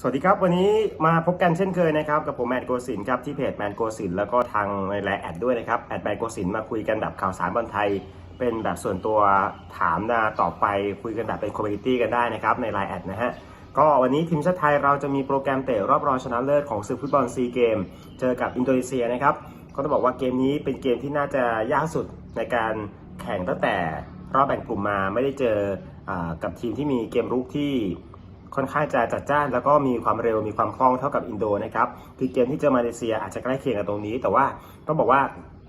สวัสดีครับ วันนี้มาพบกันเช่นเคยนะครับกับผมแมนโกสินครับที่เพจแมนโกสินแล้วก็ทางในไลน์แอดด้วยนะครับแอดแมนโกสินมาคุยกันแบบข่าวสารบอลไทย เป็นแบบส่วนตัวถามนาต่อไปคุยกันแบบเป็นคอมมูนิตี้กันได้นะครับในไลน์แอดนะฮะก็วันนี้ทีมชาติไทยเราจะมีโปรแกรมเตะรอบรองชนะเลิศของศึกฟุตบอลซีเกมเจอกับอินโดนีเซียนะครับก็ต้องบอกว่าเกมนี้เป็นเกมที่น่าจะยากสุดในการแข่งตั้งแต่รอบแบ่งกลุ่มมาไม่ได้เจออกับทีมที่มีเกมรุกที่ ค่อนข้างจะจัดจ้าน แล้วก็มีความเร็วมีความคล่องเท่ากับอินโดนะครับคือเกมที่เจอมาเลเซียอาจจะใกล้เคียงกับตรงนี้ แต่ว่าต้องบอกว่า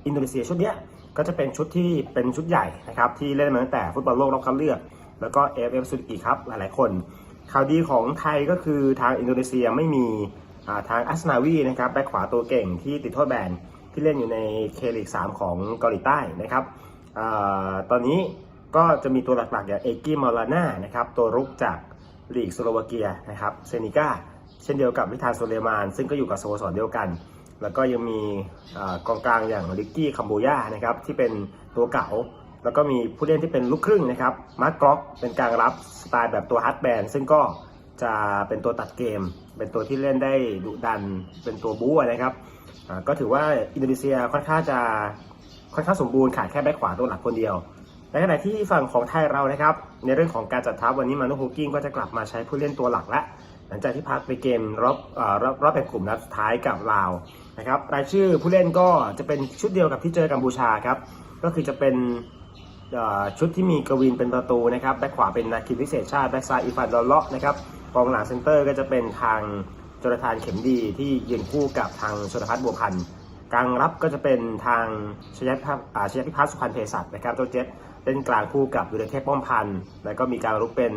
อินโดนีเซียชุดเนี้ยก็จะเป็นชุดที่เป็นชุดใหญ่นะครับที่เล่นมาตั้งแต่ฟุตบอลโลกรอบคัดเลือก แล้วก็เอฟเอฟสุดอีกครับหลายๆคน ข่าวดีของไทยก็คือทางอินโดนีเซียไม่มีทางอัสนาวีนะครับแบ็คขวาตัวเก่งที่ติดโทษแบนที่เล่นอยู่ในเคลีก3ของเกาหลีใต้นะครับอตอนนี้ก็จะมีตัวหลักๆอย่างเอกิมอลาน่านะครับตัวรุกจาก ลีกสโลวาเกียนะครับเซนิก้าเช่นเดียวกับวิธานโซเลมาน ซึ่งก็อยู่กับสโมสรเดียวกัน แล้วก็ยังมีอกองกลางอย่างลิกกี้คัมโบยานะครับที่เป็นตัวเก่า แล้วก็มีผู้เล่นที่เป็นลูกครึ่งนะครับมาร์กกล็อกเป็นกลางรับสไตล์แบบตัวฮัตแบนซึ่งก็จะเป็นตัวตัดเกม เป็นตัวที่เล่นได้ดุดัน เป็นตัวบู๊นะครับ ก็ถือว่าอินโดนีเซียค่อนข้างจะค่อนข้างสมบูรณ์ขาดแค่แบ็คขวาตัวหลักคนเดียว ในขณะที่ฝั่งของไทยเรานะครับ ในเรื่องของการจัดทัพวันนี้มาโนโฮกิ้งก็จะกลับมาใช้ผู้เล่นตัวหลักและหลังจากที่พักไปเกมรอบรอบรอบแบ่งกลุ่มนัดสุดท้ายกับลาวนะครับรายชื่อผู้เล่นก็จะเป็นชุดเดียวกับที่เจอกัมพูชาครับก็คือจะเป็นชุดที่มีกวินเป็นประตูนะครับแบ็คขวาเป็นนาคินพิเศษชาติแบ็คซ้ายอีฟานดอลเลาะนะครับกองหลังเซนเตอร์ก็จะเป็นทางจรทานเข็มดีที่ยืนคู่กับทางชนพัฒน์บัวพันธ์ กลางรับก็จะเป็นทางชยพัฒน์อ่าชยพิพัฒน์สุพรรณเภสัชนะครับเจ้าเจ็ตเล่นกลางคู่กับดุเดเทพป้อมพันธ์แล้วก็มีการรุกเป็น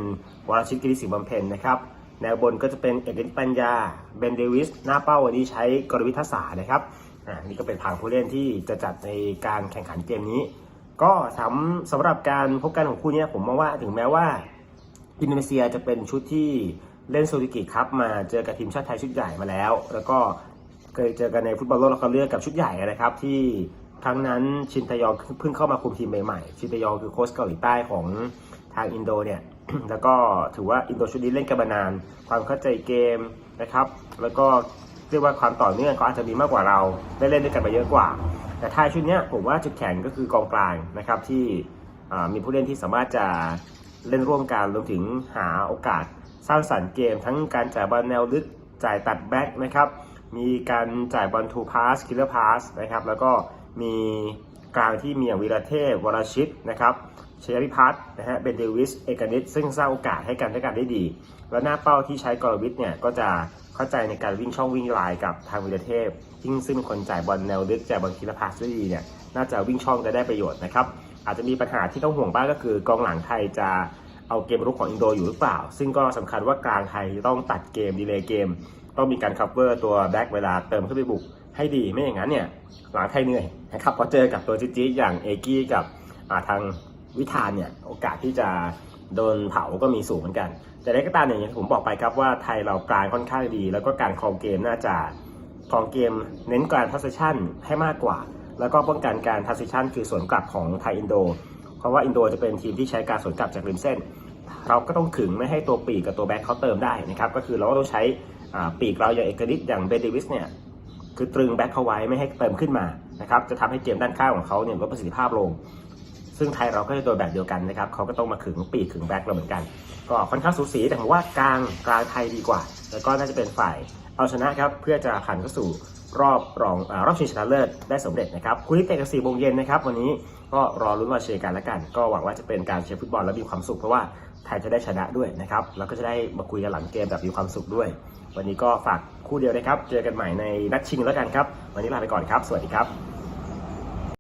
วรชิตกิติสิงห์บำเพ็ญนะครับแนวบนก็จะเป็นเอกฤทธิ์ปัญญาเบนเดวิสหน้าเป้าวันนี้ใช้กรวิทศานะครับอ่านี่ก็เป็นทางผู้เล่นที่จะจัดในการแข่งขันเกมนี้ ก็สำสำหรับการพบกันของคู่นี้ผมมองว่าถึงแม้ว่าอินโดนีเซียจะเป็นชุดที่เล่นโซลิกิครับมาเจอกับทีมชาติไทยชุดใหญ่มาแล้ว แล้วก็ เคยเจอกันในฟุตบอลโลกรอบคัดเลือกกับชุดใหญ่นะครับที่ครั้งนั้นชินทยองเพิ่งเข้ามาคุมทีมใหม่ๆ ชินทยองคือโค้ชเกาหลีใต้ของทางอินโดเนี่ย แล้วก็ถือว่าอินโดชุดนี้เล่นกันมานาน ความเข้าใจเกมนะครับ แล้วก็เรียกว่าความต่อเนื่องเขาอาจจะมีมากกว่าเรา ได้เล่นด้วยกันมาเยอะกว่า แต่ไทยชุดนี้ผมว่าจุดแข็งก็คือกองกลางนะครับที่มีผู้เล่นที่สามารถจะเล่นร่วมกันรวมถึงหาโอกาสสร้างสรรค์เกม ทั้งการจ่ายบอลแนวลึกจ่ายตัดแบ็กนะครับ มีการจ่ายบอลทูพาสคิลเลอร์พาสนะครับแล้วก็มีกลางที่มีอย่างวีระเทพวรชิตนะครับเชยพิพัฒน์นะฮะเบนเดวิสเอกนิตซึ่งสร้างโอกาสให้กันและกันได้ดี แล้วหน้าเป้าที่ใช้กรวิทเนี่ยก็จะเข้าใจในการวิ่งช่องวิ่งลายกับทางวีระเทพซึ่งซึ่งเป็นคนจ่ายบอลแนวลึกจ่ายบอลคิลเลอร์พาสได้ดีเนี่ยน่าจะวิ่งช่องจะได้ประโยชน์นะครับอาจจะมีปัญหาที่ต้องห่วงบ้างก็คือกองหลังไทยจะเอาเกมรุกของอินโดอยู่หรือเปล่า ซึ่งก็สำคัญว่ากลางไทยต้องตัดเกมดีเลย์เกม ต้องมีการคัฟเวอร์ตัวแบ็กเวลาเติมขึ้นไปบุกให้ดีไม่อย่างนั้นเนี่ยหลังไทยเหนื่อยนะครับพอเจอกับตัวจี๊ดอย่างเอกี้กับาทางวิธานเนี่ยโอกาสที่จะโดนเผาก็มีสูงเหมือนกัน แต่ได้ก็ตามอย่างที่ผมบอกไปครับว่าไทยเรากางค่อนข้างดี แล้วก็การครองเกมน่าจะครองเกมเน้นการทัสชั่นให้มากกว่า แล้วก็ป้องกันการทัสชั่นคือสวนกลับของไทยอินโด เพราะว่าอินโดจะเป็นทีมที่ใช้การสวนกลับจากริมเส้น เราก็ต้องขึงไม่ให้ตัวปีกกับตัวแบ็คเขาเติมได้นะครับก็คือเราก็ต้องใช้ ปีกเราอย่างเอกนิตอย่างเบเดวิสเนี่ยคือตรึงแบ็คเขาไว้ไม่ให้เติมขึ้นมานะครับจะทำให้เกมด้านข้างของเขาเนี่ยลดประสิทธิภาพลง ซึ่งไทยเราก็จะโดนแบบเดียวกันนะครับเขาก็ต้องมาขึงปีกขึงแบ็คเราเหมือนกัน ก็ค่อนข้างสูสีแต่ผมว่ากลางกลางไทยดีกว่า แล้วก็น่าจะเป็นฝ่ายเอาชนะครับเพื่อจะผ่านเข้าสู่รอบรองอรอบชิงชนะเลิศได้สำเร็จนะครับคู่นี้เตะกันสี่โมงเย็นนะครับวันนี้ก็รอลุ้นมาเชียร์กันแล้วกัน ก็หวังว่าจะเป็นการเชียร์ฟุตบอลแล้วมีความสุขเพราะว่า ไทยจะได้ชนะด้วยนะครับแล้วก็จะได้มาคุยกันหลังเกมแบบมีความสุขด้วย วันนี้ก็ฝากคู่เดียวนะครับ เจอกันใหม่ในนัดชิงแล้วกันครับ วันนี้ลาไปก่อนครับ สวัสดีครับ